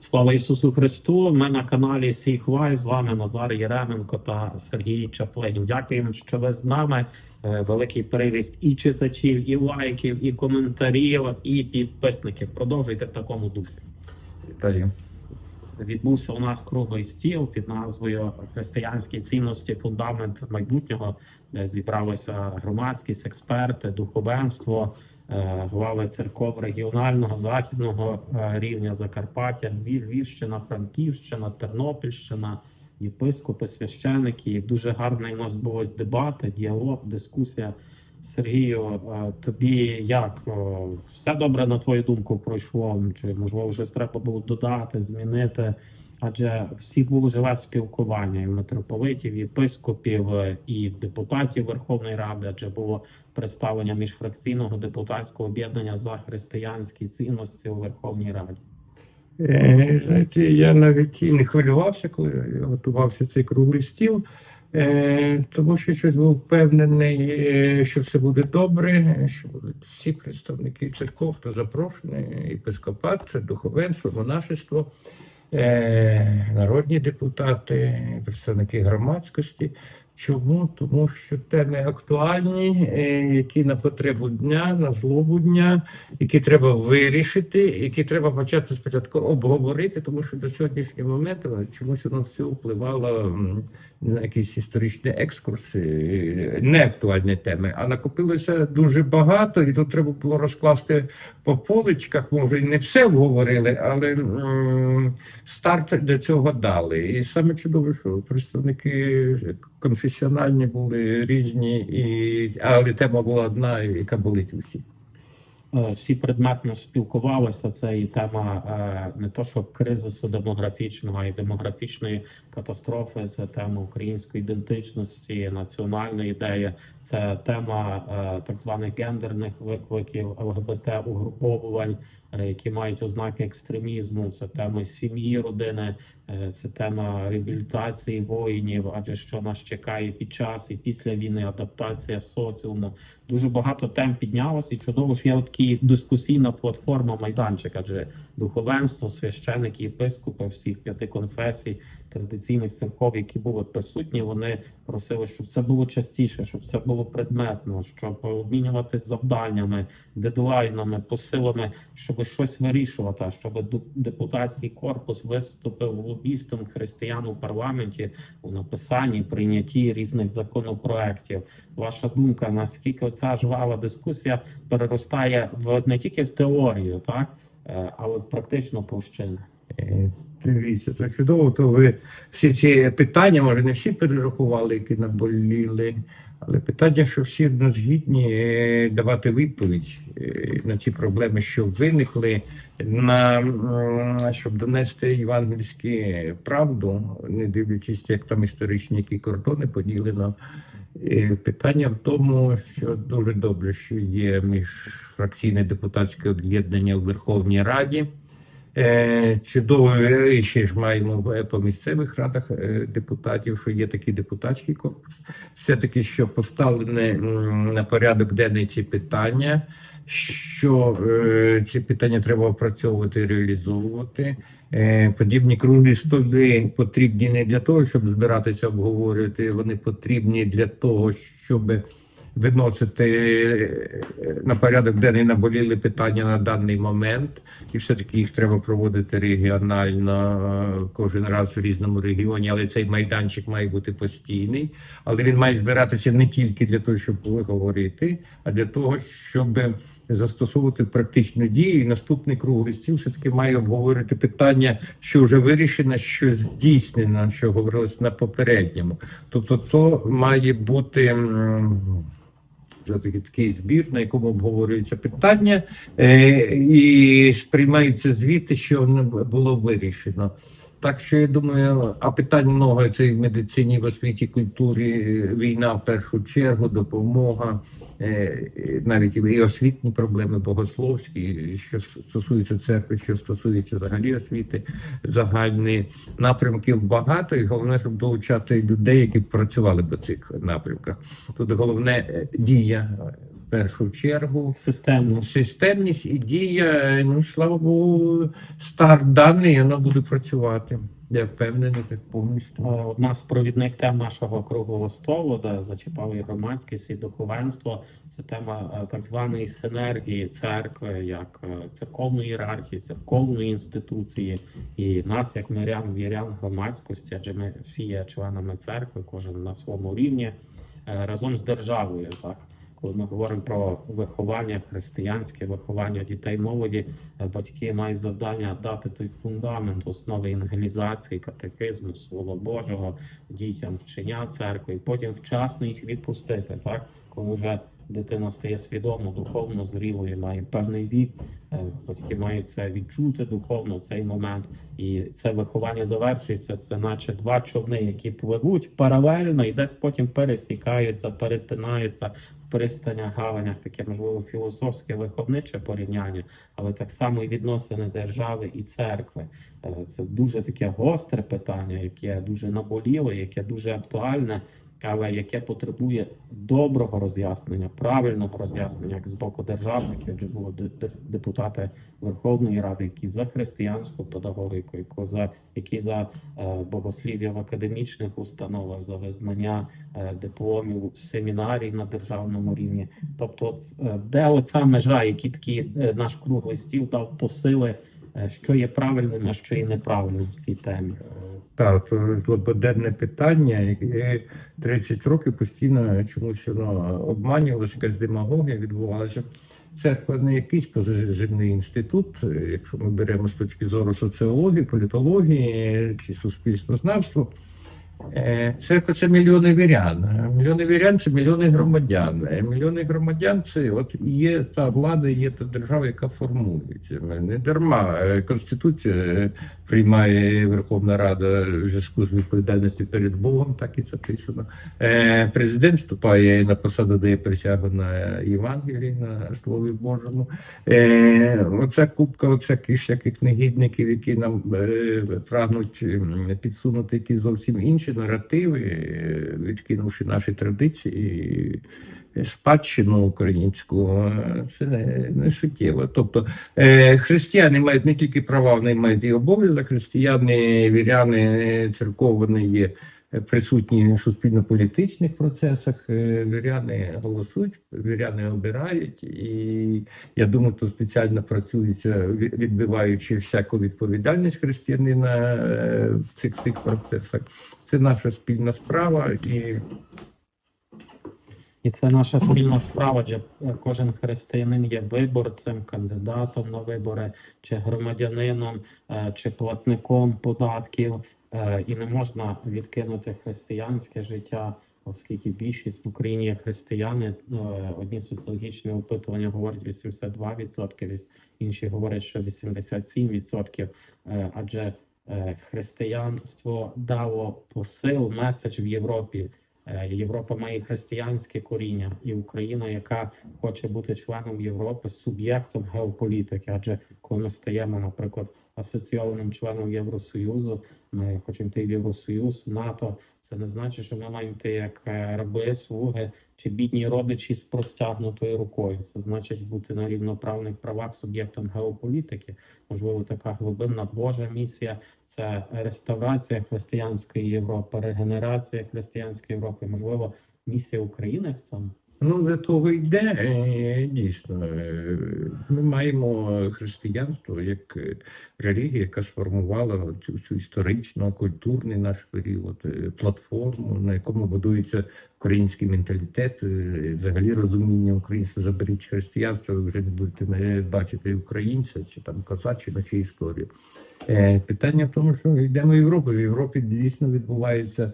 Слава Ісусу Христу! Ми на каналі Сік Лайв. З вами Назар Єременко та Сергій Чаплинів. Дякуємо, що ви з нами. Е, Великий приріст і читачів, і лайків, і коментарів, і підписників. Продовжуйте в такому дусі. Вітаю. Відбувся у нас круглий стіл під назвою Християнські цінності, фундамент майбутнього, де зібралися громадськість, експерти, духовенство, глави церков регіонального західного е, рівня Закарпаття, Львівщина, Франківщина, Тернопільщина, єпископи, священики. І дуже гарний у нас були дебати, діалог, дискусія. Сергію, е, тобі як все добре на твою думку пройшло? Чи можливо щось треба було додати, змінити? Адже всі було живе спілкування і митрополитів, і єпископів, е, і депутатів Верховної Ради, адже було представлення міжфракційного депутатського об'єднання за християнські цінності у Верховній Раді. Е, Знаєте, я навіть і не хвилювався, коли готувався цей круглий стіл, е, тому що щось був впевнений, що все буде добре, що будуть всі представники церков, хто запрошений, єпископат, духовенство, монашество, народні депутати, представники громадськості. Чому? Тому що теми актуальні, е, які на потребу дня, на злобу дня, які треба вирішити, які треба почати спочатку обговорити, тому що до сьогоднішнього моменту чомусь воно все впливало на якісь історичні екскурси, е, не актуальні теми, а накопилося дуже багато, і тут треба було розкласти по поличках. Може, і не все обговорили, але старт для цього дали. І саме чудове, що представники конфесіональні були різні, і але тема була одна, яка болить усіх. Е, всі предметно спілкувалися. Це і тема е, не то, що кризису демографічного, а й демографічної катастрофи. Це тема української ідентичності, національної ідеї. Це тема е, так званих гендерних викликів, ЛГБТ угруповувань, які мають ознаки екстремізму. Це тема сім'ї, родини, е, це тема реабілітації воїнів. Адже що нас чекає під час і після війни, адаптація соціуму дуже багато тем піднялося, і чудово, що є такі дискусійна платформа майданчик, адже духовенство, священики, єпископи всіх п'яти конфесій, традиційних церков, які були присутні, вони просили, щоб це було частіше, щоб це було предметно, щоб обмінюватись завданнями, дедлайнами, посилами, щоб щось вирішувати, щоб депутатський корпус виступив лобістом християн у парламенті у написанні, прийнятті різних законопроєктів. Ваша думка, наскільки оця жвава дискусія переростає в не тільки в теорію, так е, але в практичну площину? Дивіться, це чудово, то ви всі ці питання, може, не всі перерахували, які наболіли, але питання, що всі однозгідні е, давати відповідь е, на ті проблеми, що виникли, на, щоб донести євангельську правду, не дивлячись, як там історичні які кордони поділено. Питання в тому, що дуже добре, що є міжфракційне депутатське об'єднання в Верховній Раді. Е, Чудово е, ще ж маємо е, по місцевих радах депутатів, що є такий депутатський корпус. Все-таки, що поставлене на порядок денний ці питання, що ці питання треба опрацьовувати реалізовувати. Подібні круглі столи потрібні не для того, щоб збиратися обговорювати, вони потрібні для того, щоб виносити е, на порядок денний наболіли питання на даний момент, і все-таки їх треба проводити регіонально е, кожен раз в різному регіоні. Але цей майданчик має бути постійний, але він має збиратися не тільки для того, щоб говорити, а для того, щоб застосовувати практичні дії. І наступний круглий стіл все-таки має обговорити питання, що вже вирішено, що здійснено, що говорилось на попередньому. Тобто, то має бути. Такий збір, на якому обговорюються питання, е, і сприймаються звіти, що було вирішено. Так що я думаю, а питань много це і в медицині, в освіті, культурі, війна в першу чергу, допомога, е, навіть і освітні проблеми богословські, що стосується церкви, що стосується взагалі освіти, загальні напрямків багато, і головне, щоб долучати людей, які б працювали по цих напрямках. Тут головне е, дія, в першу чергу. Системно. Системність і дія, ну слава Богу, старт даний, воно буде працювати. Я впевнений, так повністю. Е, Одна з провідних тем нашого круглого столу, де зачіпали і громадськість і духовенство, це тема е, так званої синергії церкви, як е, церковної ієрархії, церковної інституції, і нас, як мирян, вірян громадськості, адже ми всі є членами церкви, кожен на своєму рівні, е, разом з державою. Так, коли ми говоримо про виховання християнське, виховання дітей молоді, е, батьки мають завдання дати той фундамент основи інгелізації, катехизму, Слова Божого, дітям вчення церкви, і потім вчасно їх відпустити, так? Коли вже дитина стає свідомо, духовно зрілою, має певний вік, е, батьки мають це відчути духовно в цей момент, і це виховання завершується. Це наче два човни, які пливуть паралельно і десь потім пересікаються, перетинаються в пристанях, гаванях, таке можливо філософське виховниче порівняння, але так само і відносини держави і церкви. Е, Це дуже таке гостре питання, яке дуже наболіле, яке дуже актуальне, але яке потребує доброго роз'яснення, правильного роз'яснення як з боку державників, було де- де- депутати Верховної Ради, які за християнську педагогіку, які за які за е, богослів'я в академічних установах, за визнання е, дипломів семінарій на державному рівні. Тобто, е, де оця межа, які такі наш круглий стіл дав посили, що є правильним, а що є неправильним в цій темі. Так, то злободенне питання, яке 30 років постійно чомусь воно обманювалося, якась демагогія відбувалася. Церква не якийсь позаживний інститут, е, якщо ми беремо з точки зору соціології, політології чи суспільствознавства. Е, Церква це мільйони вірян. Мільйони вірян це мільйони громадян. Е, Мільйони громадян це от є та влада, є та держава, яка формується. Не дарма е, Конституція приймає Верховна Рада в зв'язку з відповідальністю перед Богом, так і записано. Президент вступає на посаду, дає присягу на Євангелії, на Слові Божому. Оця кубка, оця всяких негідників, які нам прагнуть підсунути якісь зовсім інші наративи, е, відкинувши наші традиції. Спадщину українську, це не, не суттєво. Тобто е, християни мають не тільки права, вони мають і обов'язок. Християни, віряни, церковні є присутні в суспільно-політичних процесах. Е, Віряни голосують, віряни обирають, і я думаю, то спеціально працюється, відбиваючи всяку відповідальність християнина е, в цих цих процесах. Це наша спільна справа і І це наша спільна справа, адже е, кожен християнин є виборцем, кандидатом на вибори, чи громадянином, е, чи платником податків, Е, і не можна відкинути християнське життя, оскільки більшість в Україні християни. Е, Одні соціологічні опитування говорять 82%, віс- інші говорять, що 87%, Е, адже е, християнство дало посил, меседж в Європі. Е, Європа має християнське коріння, і Україна, яка хоче бути членом Європи, суб'єктом геополітики. Адже коли ми стаємо, наприклад, асоційованим членом Євросоюзу, ми хочемо йти в Євросоюз, в НАТО. Це не значить, що ми маємо йти як е, раби, слуги чи бідні родичі з простягнутою рукою. Це значить бути на рівноправних правах суб'єктом геополітики. Можливо, така глибинна Божа місія це реставрація християнської Європи, регенерація християнської Європи. Можливо, місія України в цьому. Ну, до того йде е, дійсно. е, Ми маємо християнство як е, релігія, яка сформувала цю, цю історично культурний наш період, платформу, на якому будується український менталітет, взагалі розуміння українства. Заберіть християнство, ви вже не будете бачити українця чи там козаччину чи історію. Питання в тому, що йдемо в Європу. В Європі дійсно відбувається.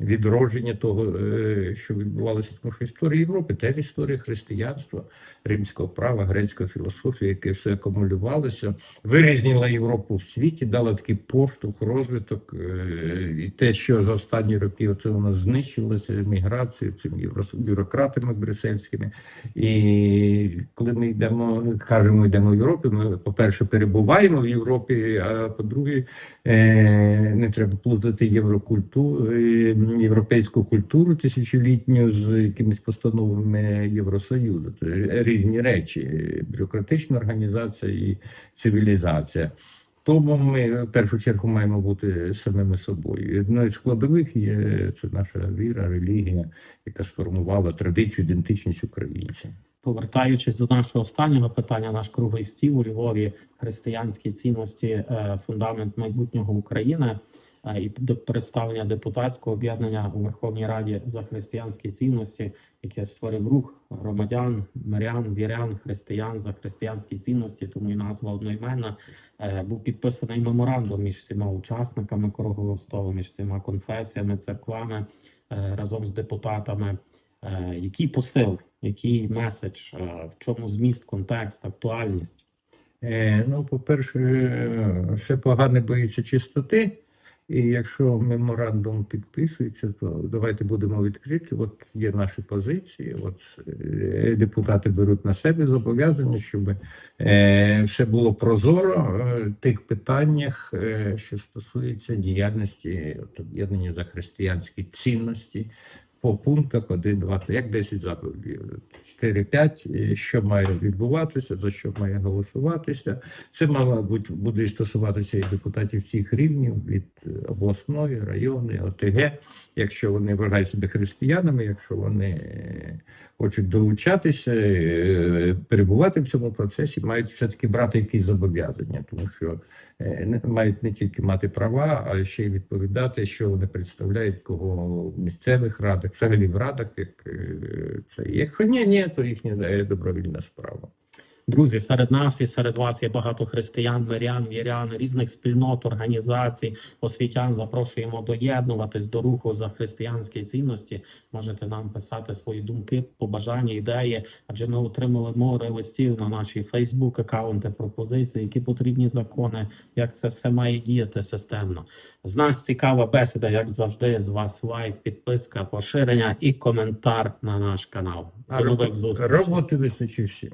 Відродження того, е, що відбувалося, тому що історія Європи теж історія християнства, римського права, грецької філософії, яке все акумулювалося, вирізнила Європу в світі, дала такий поштовх, розвиток, е, і те, що за останні роки оце у нас знищилося міграцією, єврос- бюрократами брюссельськими. І коли ми йдемо, кажемо, йдемо в Європу, ми, по-перше, перебуваємо в Європі, а по-друге, е, не треба плутати єврокультуру, європейську культуру тисячолітню з якимись постановами Євросоюзу. Це різні речі: бюрократична організація і цивілізація. Тому ми в першу чергу маємо бути самими собою. Одною з складових є це наша віра, релігія, яка сформувала традицію, ідентичність українців. Повертаючись до нашого останнього питання, наш круглий стіл у Львові, християнські цінності, е, фундамент майбутнього України і представлення депутатського об'єднання у Верховній Раді за християнські цінності, яке створив рух громадян, мирян, вірян, християн за християнські цінності, тому і назва одноіменна. Е, Був підписаний меморандум між всіма учасниками круглого столу, між всіма конфесіями, церквами е, разом з депутатами. Е, Який посил, який меседж, в чому зміст, контекст, актуальність? Ну, по-перше, е, все погане боїться чистоти. І якщо меморандум підписується, то давайте будемо відкриті. От є наші позиції. От е, депутати беруть на себе зобов'язання, щоб е, все було прозоро е, в тих питаннях, що стосується діяльності об'єднання за християнські цінності. По пунктах 1, 2, 3, як 10 заповідей, 4, 5, і що має відбуватися, за що має голосуватися. Це, мабуть, буде стосуватися і депутатів всіх рівнів від обласної, районної, ОТГ, якщо вони вважають себе християнами, якщо вони хочуть долучатися, е, перебувати в цьому процесі, мають все-таки брати якісь зобов'язання, тому що е, мають не тільки мати права, а ще й відповідати, що вони представляють, кого в місцевих радах, взагалі в радах, як е, це. Якщо ні, ні, то їхня добровільна справа. Друзі, серед нас і серед вас є багато християн, мирян, вірян, різних спільнот, організацій, освітян. Запрошуємо доєднуватись до руху за християнські цінності. Можете нам писати свої думки, побажання, ідеї, адже ми отримали море листів на наші Фейсбук аккаунти, пропозиції, які потрібні закони, як це все має діяти системно. З нас цікава бесіда, як завжди. З вас лайк, підписка, поширення і коментар на наш канал. До нових зустрічей. Роботи вистачить всім.